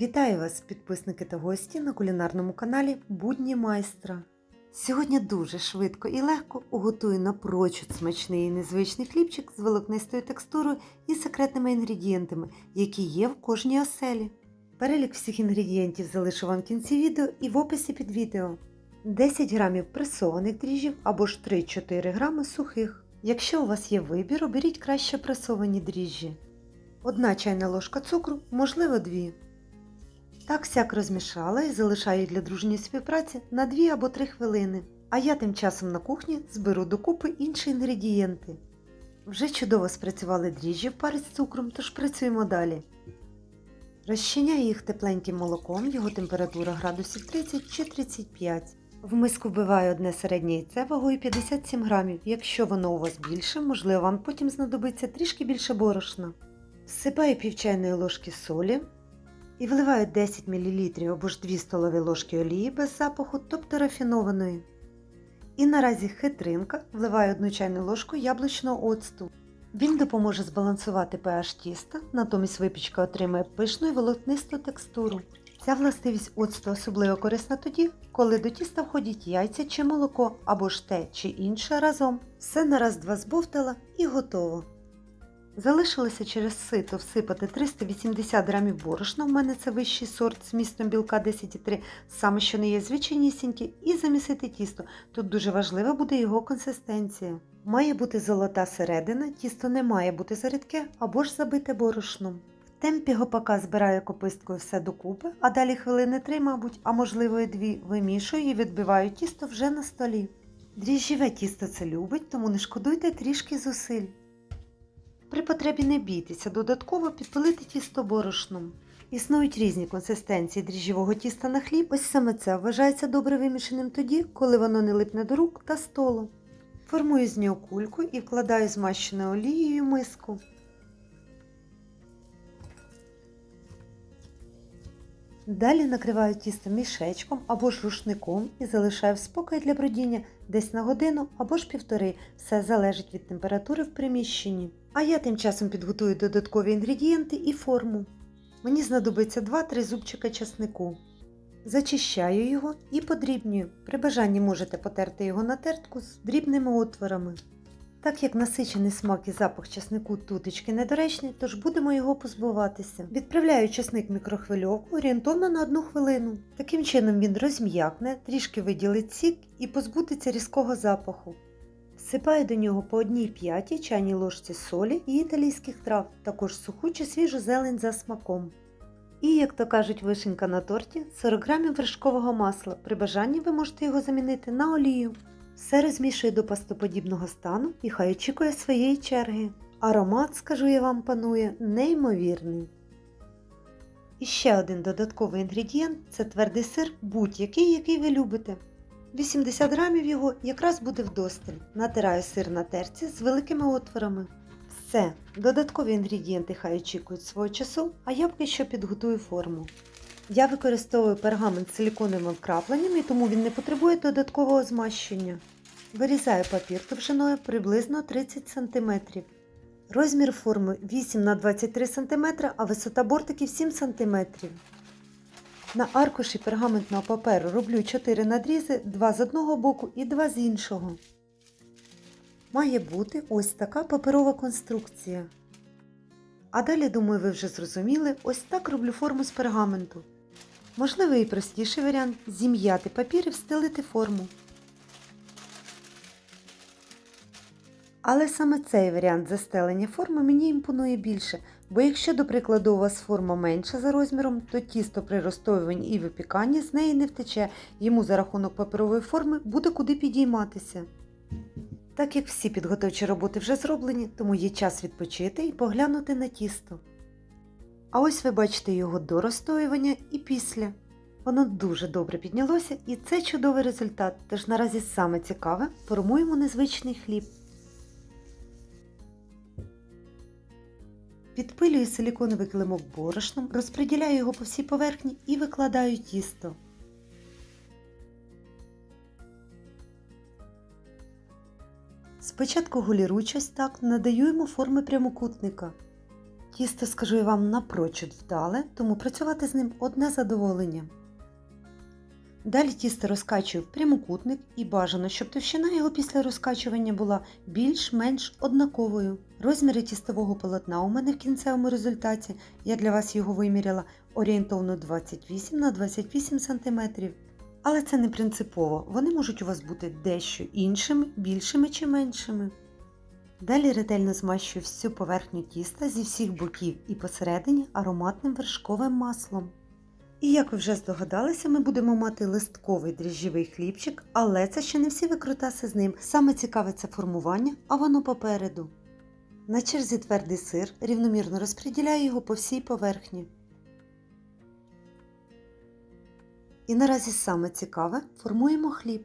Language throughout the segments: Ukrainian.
Вітаю вас, підписники та гості на кулінарному каналі Будні майстра. Сьогодні дуже швидко і легко уготую напрочуд смачний і незвичний хлібчик з волокнистою текстурою і секретними інгредієнтами, які є в кожній оселі. Перелік всіх інгредієнтів залишу вам в кінці відео і в описі під відео. 10 грамів пресованих дріжджів або ж 3-4 грами сухих. Якщо у вас є вибір, оберіть краще пресовані дріжджі. Одна чайна ложка цукру, можливо, дві. Так сяк розмішала і залишаю для дружньої співпраці на 2 або 3 хвилини. А я тим часом на кухні зберу докупи інші інгредієнти. Вже чудово спрацювали дріжджі в парі з цукром, тож працюємо далі. Розчиняю їх тепленьким молоком, його температура градусів 30 чи 35. В миску вбиваю одне середнє яйце вагою 57 грамів. Якщо воно у вас більше, можливо, вам потім знадобиться трішки більше борошна. Всипаю пів чайної ложки солі і вливаю 10 мл або ж 2 столові ложки олії без запаху, тобто рафінованої. І наразі хитринка вливаю 1 чайну ложку яблучного оцту. Він допоможе збалансувати pH тіста, натомість випічка отримає пишну і волокнисту текстуру. Ця властивість оцту особливо корисна тоді, коли до тіста входять яйця чи молоко, або ж те чи інше разом. Все на раз-два збовтала і готово. Залишилося через сито всипати 380 грамів борошна, в мене це вищий сорт з містом білка 10,3, саме що не є звичайнісіньке, і замісити тісто. Тут дуже важлива буде його консистенція. Має бути золота середина, тісто не має бути зарідке або ж забите борошном. В темпі гопака збираю кописткою все докупи, а далі хвилини 3, мабуть, а можливо і 2, вимішую і відбиваю тісто вже на столі. Дріжджіве тісто це любить, тому не шкодуйте трішки зусиль. При потребі не бійтеся, додатково підпилити тісто борошном. Існують різні консистенції дріжджового тіста на хліб, ось саме це вважається добре вимішаним тоді, коли воно не липне до рук та столу. Формую з нього кульку і вкладаю змащеною олією миску. Далі накриваю тісто мішечком або ж рушником і залишаю в спокій для бродіння десь на годину або ж півтори. Все залежить від температури в приміщенні. А я тим часом підготую додаткові інгредієнти і форму. Мені знадобиться 2-3 зубчика часнику. Зачищаю його і подрібнюю. При бажанні можете потерти його на тертку з дрібними отворами. Так як насичений смак і запах часнику тутечки недоречний, тож будемо його позбуватися. Відправляю часник мікрохвильовку орієнтовно на одну хвилину. Таким чином він розм'якне, трішки виділить сік і позбудеться різкого запаху. Всипаю до нього по одній п'ятій чайній ложці солі і італійських трав, також суху чи свіжу зелень за смаком. І, як то кажуть, вишенька на торті 40 грамів вершкового масла. При бажанні ви можете його замінити на олію. Все розмішую до пастоподібного стану і хай очікує своєї черги. Аромат, скажу я вам, панує неймовірний. І ще один додатковий інгредієнт це твердий сир, будь-який, який ви любите. 80 грамів його якраз буде вдосталь. Натираю сир на терці з великими отворами. Все, додаткові інгредієнти хай очікують свого часу, а я поки що підготую форму. Я використовую пергамент з силіконовими вкрапленнями, тому він не потребує додаткового змащення. Вирізаю папір товщиною приблизно 30 см. Розмір форми 8 на 23 см, а висота бортиків 7 см. На аркуші пергаментного паперу роблю 4 надрізи, 2 з одного боку і 2 з іншого. Має бути ось така паперова конструкція. А далі, думаю, ви вже зрозуміли, ось так роблю форму з пергаменту. Можливий і простіший варіант зім'яти папір і встелити форму. Але саме цей варіант застелення форми мені імпонує більше, бо якщо, до прикладу, у вас форма менша за розміром, то тісто при розстоюванні і випіканні з неї не втече, йому за рахунок паперової форми буде куди підійматися. Так як всі підготовчі роботи вже зроблені, тому є час відпочити і поглянути на тісто. А ось ви бачите його до розстоювання і після. Воно дуже добре піднялося і це чудовий результат, тож наразі саме цікаве формуємо незвичний хліб. Підпилюю силіконовий килимок борошном, розподіляю його по всій поверхні і викладаю тісто. Спочатку голіруючись так, надаю йому форми прямокутника. Тісто, скажу я вам, напрочуд вдале, тому працювати з ним одне задоволення. Далі тісто розкачую в прямокутник і бажано, щоб товщина його після розкачування була більш-менш однаковою. Розміри тістового полотна у мене в кінцевому результаті, я для вас його виміряла орієнтовно 28 на 28 см. Але це не принципово, вони можуть у вас бути дещо іншими, більшими чи меншими. Далі ретельно змащую всю поверхню тіста зі всіх боків і посередині ароматним вершковим маслом. І як ви вже здогадалися, ми будемо мати листковий дріжджовий хлібчик, але це ще не всі викрутаси з ним. Саме цікаве це формування, а воно попереду. На черзі твердий сир, рівномірно розподіляю його по всій поверхні. І наразі саме цікаве формуємо хліб.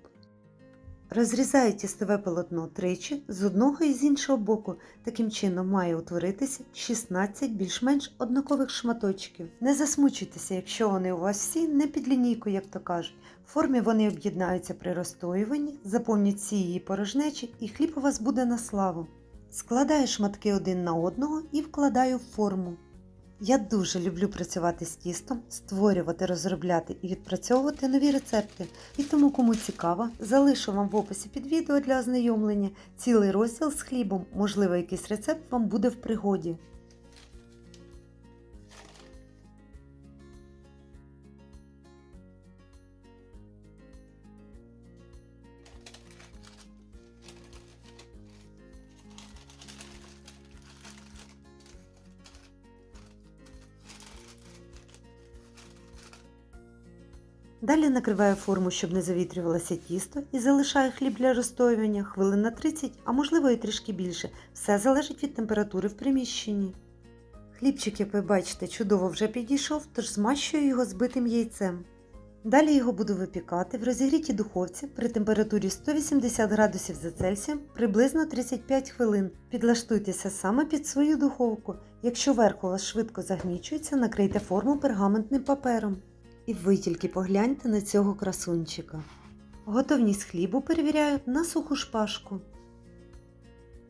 Розрізаю тістове полотно тричі з одного і з іншого боку. Таким чином має утворитися 16 більш-менш однакових шматочків. Не засмучуйтеся, якщо вони у вас всі не під лінійку, як то кажуть. В формі вони об'єднаються при розстоюванні, заповнять всі її порожнечі, і хліб у вас буде на славу. Складаю шматки один на одного і вкладаю в форму. Я дуже люблю працювати з тістом, створювати, розробляти і відпрацьовувати нові рецепти. І тому, кому цікаво, залишу вам в описі під відео для ознайомлення цілий розділ з хлібом, можливо, якийсь рецепт вам буде в пригоді. Далі накриваю форму, щоб не завітрювалося тісто, і залишаю хліб для розстоювання хвилин на 30, а можливо і трішки більше. Все залежить від температури в приміщенні. Хлібчик, як ви бачите, чудово вже підійшов, тож змащую його збитим яйцем. Далі його буду випікати в розігрітій духовці при температурі 180 градусів за Цельсієм приблизно 35 хвилин. Підлаштуйтеся саме під свою духовку. Якщо верх у вас швидко загнічується, накрийте форму пергаментним папером. І ви тільки погляньте на цього красунчика. Готовність хлібу перевіряю на суху шпажку.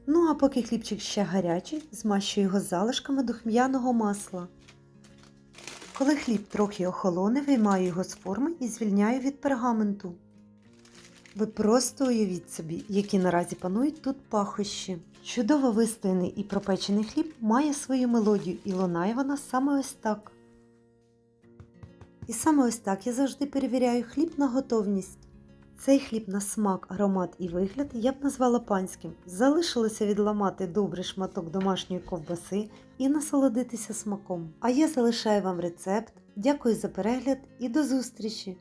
Ну а поки хлібчик ще гарячий, змащую його залишками духм'яного масла. Коли хліб трохи охолоне, виймаю його з форми і звільняю від пергаменту. Ви просто уявіть собі, які наразі панують тут пахощі. Чудово вистояний і пропечений хліб має свою мелодію і лунає вона саме ось так. І саме ось так я завжди перевіряю хліб на готовність. Цей хліб на смак, аромат і вигляд я б назвала панським. Залишилося відламати добрий шматок домашньої ковбаси і насолодитися смаком. А я залишаю вам рецепт. Дякую за перегляд і до зустрічі!